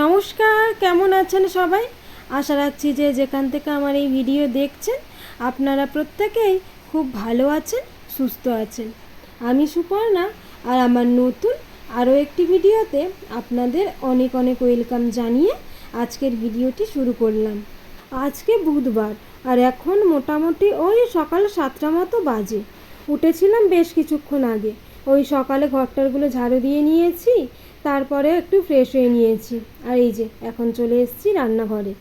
নমস্কার, কেমন আছেন সবাই? আশা রাখছি যে যেখান থেকে আমার এই ভিডিও দেখছেন, আপনারা প্রত্যেকেই খুব ভালো আছেন, সুস্থ আছেন। আমি সুপর্ণা, আর আমার নতুন আরও একটি ভিডিওতে আপনাদের অনেক অনেক ওয়েলকাম জানিয়ে আজকের ভিডিওটি শুরু করলাম। আজকে বুধবার, আর এখন মোটামুটি ওই সকাল সাতটা মতো বাজে। উঠেছিলাম বেশ কিছুক্ষণ আগে। ওই সকালে ঘরটারগুলো ঝাড়ু দিয়ে নিয়েছি তারপরে একটু ফ্রেশ হয়ে নিয়েছি। আর এই যে, এখন চলে এসেছি রান্নাঘরে।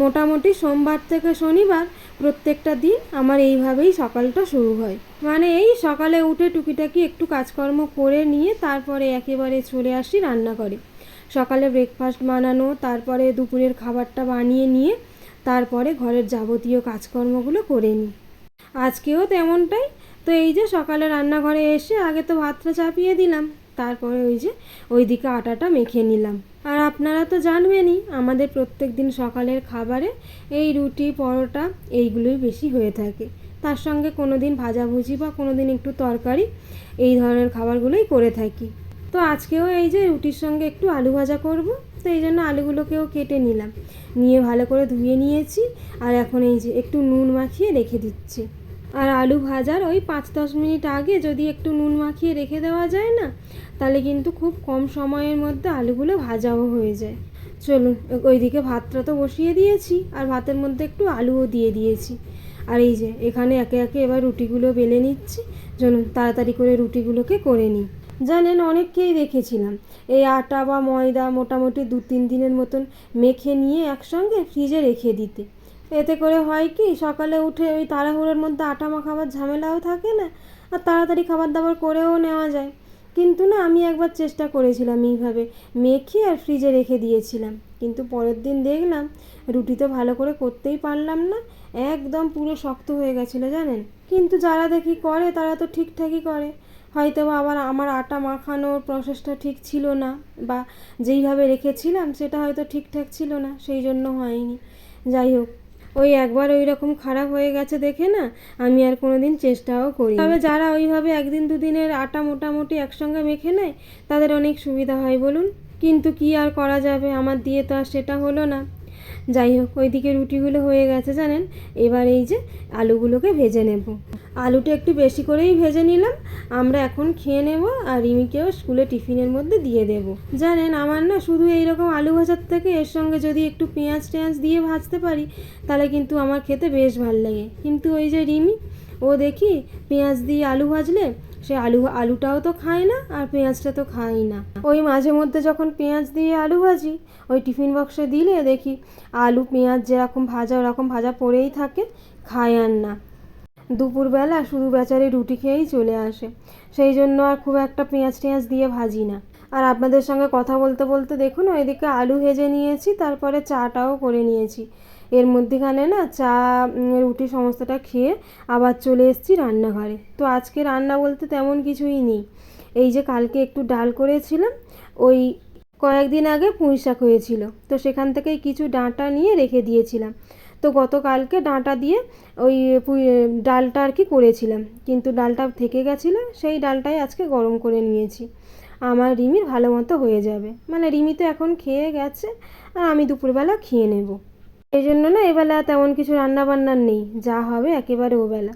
মোটামুটি সোমবার থেকে শনিবার প্রত্যেকটা দিন আমার এইভাবেই সকালটা শুরু হয়। মানে এই সকালে উঠে টুকিটাকি একটু কাজকর্ম করে নিয়ে তারপরে একেবারে চলে আসি রান্নাঘরে। সকালে ব্রেকফাস্ট বানানো, তারপরে দুপুরের খাবারটা বানিয়ে নিয়ে তারপরে ঘরের যাবতীয় কাজকর্মগুলো করে নিই। আজকেও তেমনটাই। তো এই যে সকালে রান্নাঘরে এসে আগে তো ভাতটা চাপিয়ে দিলাম। তারপরে ওই যে ওইদিকে আটাটা মেখে নিলাম। আর আপনারা তো জানবেনই, আমাদের প্রত্যেক দিন সকালের খাবারে এই রুটি, পরোটা এইগুলোই বেশি হয়ে থাকে। তার সঙ্গে কোনো দিন ভাজাভুজি বা কোনো দিন একটু তরকারি, এই ধরনের খাবারগুলোই করে থাকি। তো আজকেও এই যে রুটির সঙ্গে একটু আলু ভাজা করব, তো এই জন্য আলুগুলোকেও কেটে নিলাম। নিয়ে ভালো করে ধুয়ে নিয়েছি, আর এখন এই যে একটু নুন মাখিয়ে রেখে দিচ্ছি। আর আলু ভাজার ওই পাঁচ দশ মিনিট আগে যদি একটু নুন মাখিয়ে রেখে দেওয়া যায় না, তাহলে কিন্তু খুব কম সময়ের মধ্যে আলুগুলো ভাজাও হয়ে যায়। চলুন ওইদিকে ভাতটা তো বসিয়ে দিয়েছি, আর ভাতের মধ্যে একটু আলুও দিয়ে দিয়েছি। আর এই যে, এখানে একে একে এবার রুটিগুলো বেলে নিচ্ছি। চলুন, তাড়াতাড়ি করে রুটিগুলোকে করে নিই। জানেন, অনেককেই দেখেছিলাম, এই আটা বা ময়দা মোটামুটি দু তিন দিনের মতন মেখে নিয়ে একসঙ্গে ফ্রিজে রেখে দিতে। এতে করে হয় কি, সকালে উঠে ওই তাড়াহুড়োর মধ্যে আটা মাখাবার ঝামেলাও থাকে না, আর তাড়াতাড়ি খাবার দাবার করেও নেওয়া যায়। কিন্তু না, আমি একবার চেষ্টা করেছিলাম এইভাবে মেখে আর ফ্রিজে রেখে দিয়েছিলাম। কিন্তু পরের দিন দেখলাম রুটি তো ভালো করে করতেই পারলাম না, একদম পুরো শক্ত হয়ে গেছিল জানেন। কিন্তু যারা দেখি করে, তারা তো ঠিকঠাকই করে। হয়তো বা আবার আমার আটা মাখানোর প্রসেসটা ঠিক ছিল না, বা যেইভাবে রেখেছিলাম সেটা হয়তো ঠিকঠাক ছিল না সেই জন্য হয়নি। যাই হোক ওই একবার ওই রকম খারাপ হয়ে গেছে দেখে না, আমি আর কোনো দিন চেষ্টাও করি তবে যারা ওইভাবে একদিন দুদিনের আটা মোটামুটি একসঙ্গে মেখে নেয়, তাদের অনেক সুবিধা হয় বলুন। কিন্তু কি আর করা যাবে? আমার দিয়ে তো আর সেটা হলো না। যাই হোক, ওইদিকে রুটিগুলো হয়ে গেছে জানেন। এবার এই যে আলুগুলোকে ভেজে নেব। আলুটা একটু বেশি করেই ভেজে নিলাম। আমরা এখন খেয়ে নেব আর রিমিকেও স্কুলে টিফিনের মধ্যে দিয়ে দেব। জানেন, আমার না শুধু এই রকম আলু ভাজার থেকে এর সঙ্গে যদি একটু পেঁয়াজ টেঁয়াজ দিয়ে ভাজতে পারি, তাহলে কিন্তু আমার খেতে বেশ ভালো লাগে। কিন্তু ওই যে রিমি, ও দেখি পেঁয়াজ দিয়ে আলু ভাজলে সে আলু, আলুটাও তো খায় না আর পেঁয়াজটা তো খাই না। ওই মাঝে মধ্যে যখন পেঁয়াজ দিয়ে আলু ভাজি, ওই টিফিন বক্সে দিলে দেখি আলু, পেঁয়াজ যেরকম ভাজা, ওরকম ভাজা পড়েই থাকে, খায় আর না। দুপুরবেলা শুধু বেচারি রুটি খেয়েই চলে আসে। সেই জন্য আর খুব একটা পেঁয়াজ টেঁয়াজ দিয়ে ভাজি না। আর আপনাদের সঙ্গে কথা বলতে বলতে দেখুন, ওইদিকে আলু ভেজে নিয়েছি, তারপরে চাটাও করে নিয়েছি। এর মধ্যেখানে না চা রুটি সমস্তটা খেয়ে আবার চলে এসেছি রান্নাঘরে। তো আজকে রান্না বলতে তেমন কিছুই নেই। এই যে কালকে একটু ডাল করেছিলাম, ওই কয়েকদিন আগে পুঁই শাক হয়েছিল। তো সেখান থেকেই কিছু ডাঁটা নিয়ে রেখে দিয়েছিলাম। তো গতকালকে ডাঁটা দিয়ে ওই ডালটা আর কি করেছিলাম। কিন্তু ডালটা থেকে গেছিল, সেই ডালটাই আজকে গরম করে নিয়েছি। আমার রিমির ভালো মতো হয়ে যাবে। মানে রিমি তো এখন খেয়ে গেছে, আর আমি দুপুরবেলা খেয়ে নেব। এই জন্য না এবেলা তেমন কিছু রান্না বান্নার নেই, যা হবে একেবারে ওবেলা।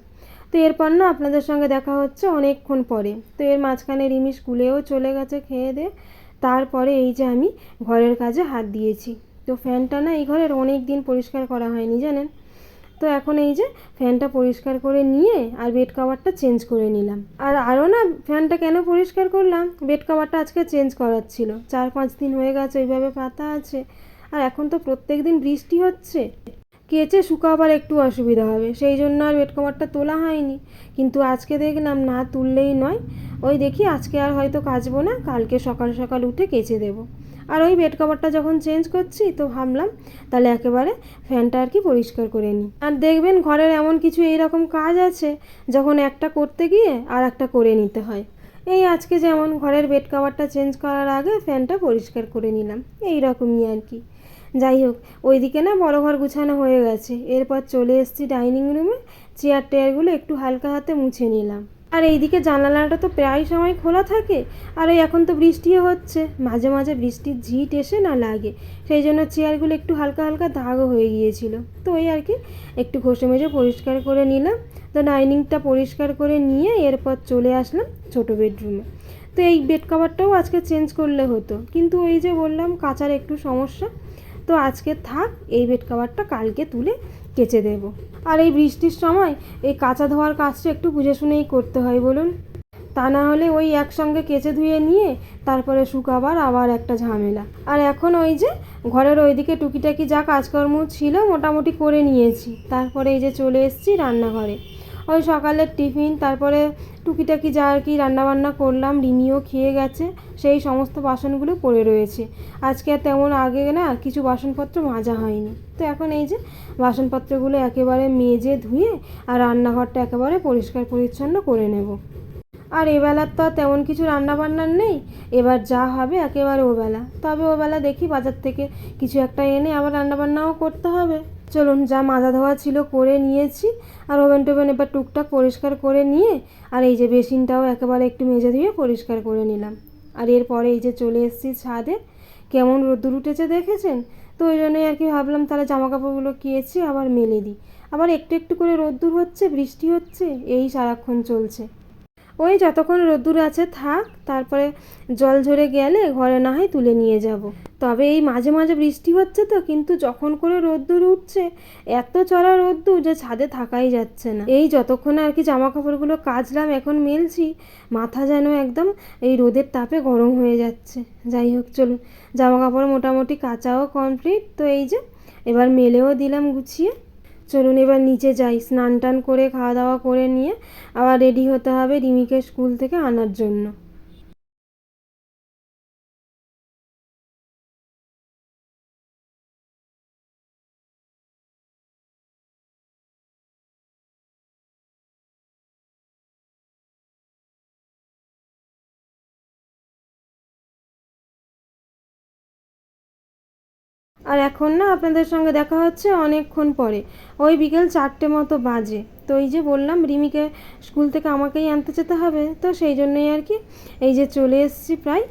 তো এরপর না আপনাদের সঙ্গে দেখা হচ্ছে অনেকক্ষণ পরে। তো এর মাঝখানে রিমি স্কুলেও চলে গেছে খেয়ে দে, তারপরে এই যে আমি ঘরের কাজে হাত দিয়েছি। তো ফ্যানটা না এই ঘরের অনেক দিন পরিষ্কার করা হয়নি, জানেন? তো এখন এই যে ফ্যানটা পরিষ্কার করে নিয়ে আর বেড কাভারটা চেঞ্জ করে নিলাম। আর আরও না ফ্যানটা কেন পরিষ্কার করলাম? বেড কাভারটা আজকে চেঞ্জ করার ছিল। চার পাঁচ দিন হয়ে গেছে, ওইভাবে পাতা আছে। আর এখন তো প্রত্যেক দিন বৃষ্টি হচ্ছে। কেচে শুকাবার একটু অসুবিধা হবে, সেই জন্য আর বেড কভারটা তোলা হয়নি। কিন্তু আজকে দেখলাম না, তুললেই নয়। ওই দেখি আজকে আর হয়তো কাচবো না, কালকে সকাল সকাল উঠে কেচে দেবো। আর ওই বেড কভারটা যখন চেঞ্জ করছি, তো ভাবলাম তাহলে একেবারে ফ্যানটা আর কি পরিষ্কার করে নিই। আর দেখবেন ঘরের এমন কিছু এইরকম কাজ আছে, যখন একটা করতে গিয়ে আর একটা করে নিতে হয়। এই আজকে যেমন ঘরের বেড কভারটা চেঞ্জ করার আগে ফ্যানটা পরিষ্কার করে নিলাম এই রকমই আর কি। যাই হোক, ওইদিকে না বড় ঘর গুছানো হয়ে গেছে। এরপর চলে এসেছি ডাইনিং রুমে। চেয়ার টেয়ারগুলো একটু হালকা হাতে মুছে নিলাম। আর এইদিকে জানালাটা তো প্রায় সময় খোলা থাকে। আর ওই এখন তো বৃষ্টিও হচ্ছে। মাঝে মাঝে বৃষ্টির ঝিট এসে না লাগে। সেই জন্য চেয়ারগুলো একটু হালকা হালকা দাগও হয়ে গিয়েছিল। তো ওই আর কি, একটু ঘষে মেজে পরিষ্কার করে নিলাম। তো ডাইনিংটা পরিষ্কার করে নিয়ে এরপর চলে আসলাম ছোটো বেডরুমে। তো এই বেড কভারটাও আজকে চেঞ্জ করলে হতো। কিন্তু ওই যে বললাম, কাচার একটু সমস্যা। তো আজকে থাক, এই বেড কভারটা কালকে তুলে কেচে দেব। আর এই বৃষ্টির সময় এই কাঁচা ধোয়ার কাজটা একটু বুঝে শুনেই করতে হয় বলুন। তা না হলে ওই একসঙ্গে কেচে ধুয়ে নিয়ে তারপরে শুকাবার আবার একটা ঝামেলা। আর এখন ওই যে ঘরের ওইদিকে টুকিটাকি যা কাজকর্ম ছিল মোটামুটি করে নিয়েছি। তারপরে এই যে চলে এসেছি রান্নাঘরে। ওই সকালের টিফিন, তারপরে টুকিটাকি যা আর কি রান্নাবান্না করলাম, রিমিও খেয়ে গেছে, সেই সমস্ত বাসনগুলো পড়ে রয়েছে। আজকে আর তেমন আগে না কিছু বাসনপত্র মাজা হয়নি। তো এখন এই যে বাসনপত্রগুলো একেবারে মেজে ধুয়ে আর রান্নাঘরটা একেবারে পরিষ্কার পরিচ্ছন্ন করে নেব। আর এবেলার তো তেমন কিছু রান্নাবান্নার নেই, এবার যা হবে একেবারে ওবেলা তবে ওবেলা দেখি বাজার থেকে কিছু একটা এনে আবার রান্নাবান্নাও করতে হবে। চলুন যা মাজা ধোয়া ছিল করে নিয়েছি। আর ওভেন টোভেন এবার টুকটাক পরিষ্কার করে নিয়ে, আর এই যে বেসিনটাও একেবারে একটু মেজে ধুয়ে পরিষ্কার করে নিলাম। আর এরপরে এই যে চলে এসেছি ছাদে। কেমন রোদ্দুর উঠেছে দেখেছেন? তো ওই জন্যই আর কি ভাবলাম তাহলে জামা কাপড়গুলো কিয়েছি আবার মেলে দিই। আবার একটু একটু করে রোদ্দুর হচ্ছে, বৃষ্টি হচ্ছে, এই সারাক্ষণ চলছে। ওই যতক্ষণ রোদ্দুর আছে থাক, তারপরে জল ঝরে গেলে ঘরে না হয় তুলে নিয়ে যাব। তবে এই মাঝে মাঝে বৃষ্টি হচ্ছে তো, কিন্তু যখন করে রোদ্দুর উঠছে, এত চড়া রোদ্দুর যে ছাদে থাকাই যাচ্ছে না। এই যতক্ষণ আর কি জামা কাপড়গুলো কাচলাম, এখন মেলছি, মাথা যেন একদম এই রোদের তাপে গরম হয়ে যাচ্ছে। যাই হোক, চলুন। জামা কাপড় মোটামুটি কাচাও কমপ্লিট তো এই যে এবার মেলেও দিলাম গুছিয়ে। চলুন এবার নিচে যাই স্নান টান করে খাওয়া দাওয়া করে নিয়ে আবার রেডি হতে হবে রিমিকে স্কুল থেকে আনার জন্য। আর এখন না আপনাদের সঙ্গে দেখা হচ্ছে অনেকক্ষণ পরে। ওই বিকেল চারটে মতো বাজে। তো এই যে বললাম, রিমিকে স্কুল থেকে আমাকেই আনতে যেতে হবে। তো সেই জন্যই আর কি এই যে চলে এসেছি প্রায়।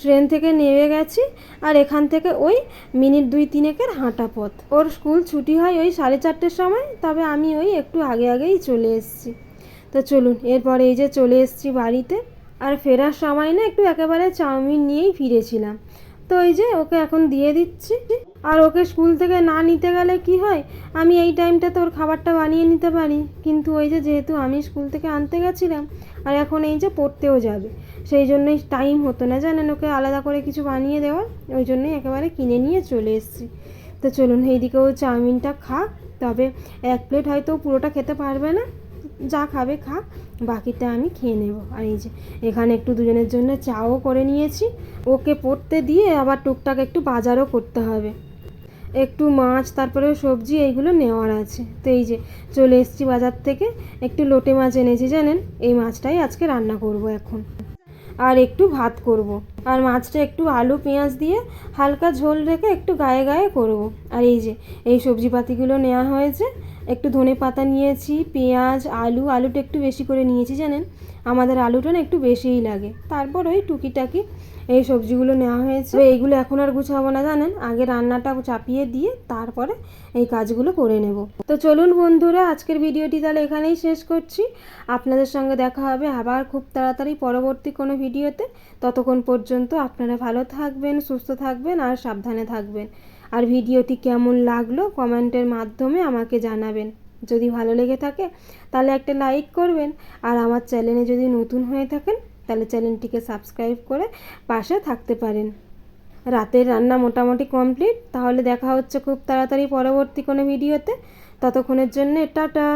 ট্রেন থেকে নেমে গেছি আর এখান থেকে ওই মিনিট দুই তিনেকের হাঁটা পথ। ওর স্কুল ছুটি হয় ওই সাড়ে চারটের সময়, তবে আমি ওই একটু আগে আগেই চলে এসেছি। তো চলুন, এরপরে এই যে চলে এসেছি বাড়িতে। আর ফেরার সময় না একটু একেবারে চাউমিন নিয়েই ফিরেছিলাম। তো এই যে ওকে এখন দিয়ে দিচ্ছি। আর ওকে স্কুল থেকে না নিতে গেলে কি হয়? আমি এই টাইমটা তোর খাবারটা বানিয়ে নিতে পারি। কিন্তু ওই যে যেহেতু আমি স্কুল থেকে আনতে গেছিলাম, আর এখন এই যে পড়তেও যাবে। সেই জন্যই টাইম হতো না, জানেন ওকে আলাদা করে কিছু বানিয়ে দেওয়ার। ওই জন্যই একেবারে কিনে নিয়ে চলে এসেছি। তো চলুন, এইদিকে ও চাউমিনটা খাক। তবে এক প্লেট হয়তো পুরোটা খেতে পারবে না। যা খাবে খাক বাকিটা আমি খেয়ে নেব। আর এই যে, এখানে একটু দুজনের জন্য চাও করে নিয়েছি। ওকে পড়তে দিয়ে আবার টুকটাক একটু বাজারও করতে হবে। একটু মাছ তারপরে সবজি, এইগুলো নেওয়ার আছে। তো এই যে, চলে এসেছি বাজার থেকে। একটু লোটে মাছ এনেছি জানেন? এই মাছটাই আজকে রান্না করব এখন। আর একটু ভাত করব। আর মাছটা একটু আলু, পেঁয়াজ দিয়ে হালকা ঝোল রেখে একটু গায়ে গায়ে করব। আর এই যে, এই সবজিপাতিগুলো নেওয়া হয়েছে। একটু ধনে পাতা নিয়েছি, পেঁয়াজ, আলু, আলুটা একটু বেশি করে নিয়েছি জানেন? আমাদের আলুটা না একটু বেশিই লাগে। তারপর ওই টুকিটাকি এই সবজিগুলো নেওয়া হয়েছে। এইগুলো এখন আর গুছাবো না জানেন? আগে রান্নাটা চাপিয়ে দিয়ে তারপরে এই কাজগুলো করে নেব। তো চলুন বন্ধুরা, আজকের ভিডিওটি তাহলে এখানেই শেষ করছি। আপনাদের সঙ্গে দেখা হবে আবার খুব তাড়াতাড়ি পরবর্তী কোনো ভিডিওতে। ততক্ষণ পর্যন্ত আপনারা ভালো থাকবেন, সুস্থ থাকবেন আর সাবধানে থাকবেন। আর ভিডিওটি কেমন লাগল কমেন্টের মাধ্যমে আমাকে জানাবেন। যদি ভালো লেগে থাকে তাহলে একটা লাইক করবেন। আর আমার চ্যানেলে যদি নতুন হয়ে থাকেন তাহলে চ্যানেলটিকে সাবস্ক্রাইব করে পাশে থাকতে পারেন। রাতের রান্না মোটামুটি কমপ্লিট। তাহলে দেখা হচ্ছে খুব তাড়াতাড়ি পরবর্তী কোনো ভিডিওতে। ততক্ষণের জন্য টাটা।